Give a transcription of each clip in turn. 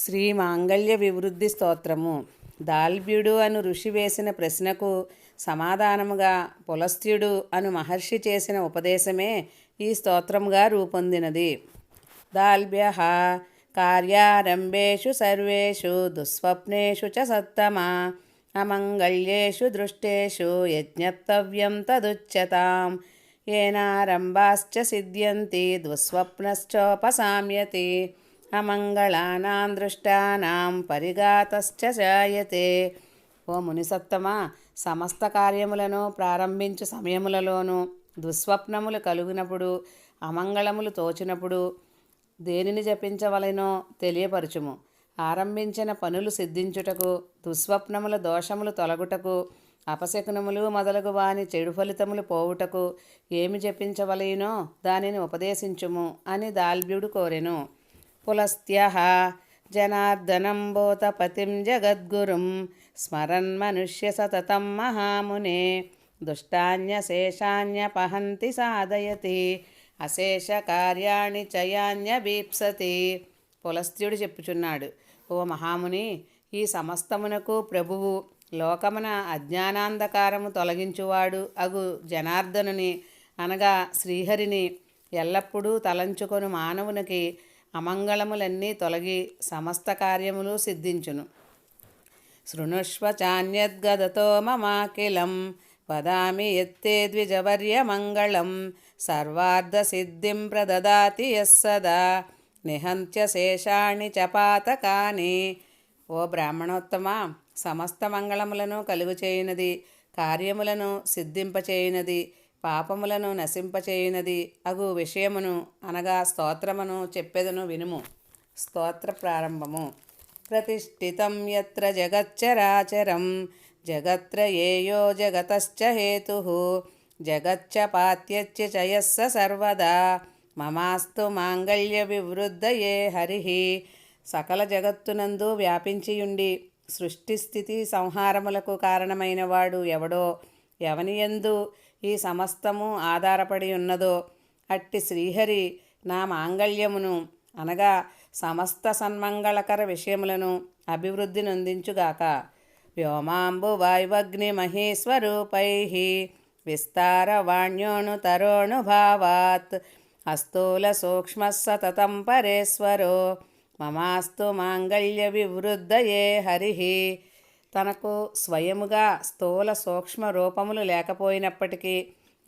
శ్రీ మాంగళ్య వివృద్ధి స్తోత్రము. దాల్భ్యుడు అను ఋషి వేసిన ప్రశ్నకు సమాధానముగా పులస్త్యుడు అను మహర్షి చేసిన ఉపదేశమే ఈ స్తోత్రముగా రూపొందినది. దాల్భ్య కార్యారంభేషు సర్వేషు దుస్వప్నేషు చ సత్తమా అమంగళ్యేషు దృష్టేషు యజ్ఞప్తవ్యం తదుచ్యతాం. ఏనారంభాశ్చ సిద్ధ్యంతి దుస్వప్నశ్చోపసామ్యతి అమంగళానాం దృష్టానాం పరిగాతశ్చ జాయతే. ఓ మునిసత్తమ సమస్త కార్యములను ప్రారంభించు సమయములలోనూ దుస్వప్నములు కలిగినప్పుడు అమంగళములు తోచినప్పుడు దేనిని జపించవలెనో తెలియపరచుము. ఆరంభించిన పనులు సిద్ధించుటకు దుస్వప్నముల దోషములు తొలగుటకు అపశకునములు మొదలగు వాని చెడు ఫలితములు పోవుటకు ఏమి జపించవలయనో దానిని ఉపదేశించుము అని దాల్బ్యుడు కోరెను. పులస్త్య జనార్దనం భూతపతిం జగద్గురుం స్మరన్ మనుష్య సతతం మహామునే దుష్టాన్యశేషాన్యపహంతి సాధయతి అశేష కార్యాణి చయాన్యబీప్సతి పులస్త్యుడు చెప్పుచున్నాడు ఓ మహాముని ఈ సమస్తమునకు ప్రభువు లోకమున అజ్ఞానాంధకారము తొలగించువాడు అగు జనార్దనుని అనగా శ్రీహరిని ఎల్లప్పుడూ తలంచుకొని మానవునికి అమంగళములన్నీ తొలగి సమస్త కార్యములు సిద్ధించును. శృణుష్వ చాన్యద్గదతో మమాకిలం వదామి ఎత్తే ద్విజవర్యమంగళం సర్వార్ధసిద్ధిం ప్రదదాతి యస్సదా నిహంత్య శేషాణి చపాతకాని ఓ బ్రాహ్మణోత్తమ సమస్త మంగళములను కలుగు చేయునది కార్యములను సిద్ధింపచేయునది పాపములను నశింపచేయునది. అగు విషయమును అనగా స్తోత్రమును చెప్పెదను వినుము. స్తోత్ర ప్రారంభము. ప్రతిష్ఠితం ఎత్ర జగచ్చరాచరం. ఏయో జగతశ్చ హేతు. జగచ్చ పాత్యచ్చ చయస్స సర్వదా. మమాస్తు మాంగళ్య వివృద్ధయే హరి. సకల జగత్తునందు వ్యాపించియుండి సృష్టి స్థితి సంహారములకు కారణమైనవాడు ఎవడో ఎవనియందు ఈ సమస్తము ఆధారపడి ఉన్నదో అట్టి శ్రీహరి నా మాంగళ్యమును అనగా సమస్త సన్మంగళకర విషయములను అభివృద్ధి నొందించుగాక. వ్యోమాంబు వాయువగ్ని మహేశ్వరూపై విస్తారవాణ్యోను తరోణు భావాత్. అస్థూల సూక్ష్మ సతతం పరేశ్వరో. మమాస్తు మాంగళ్య వివృద్ధయే హరి. తనకు స్వయముగా స్థూల సూక్ష్మ రూపములు లేకపోయినప్పటికీ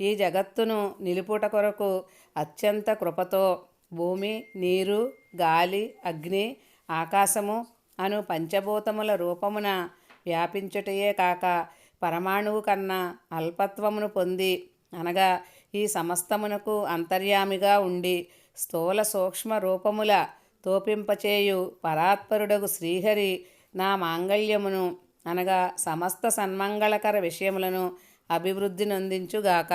ఈ జగత్తును నిలుపుట కొరకు అత్యంత కృపతో భూమి నీరు గాలి అగ్ని ఆకాశము అను పంచభూతముల రూపమున వ్యాపించుటయే కాక పరమాణువు కన్నా అల్పత్వమును పొంది అనగా ఈ సమస్తమునకు అంతర్యామిగా ఉండి స్థూల సూక్ష్మ రూపముల తోపింపచేయు పరాత్పరుడగు శ్రీహరి నా మాంగళ్యమును అనగా సమస్త సన్మంగళకర విషయములను అభివృద్ధి నొందించుగాక.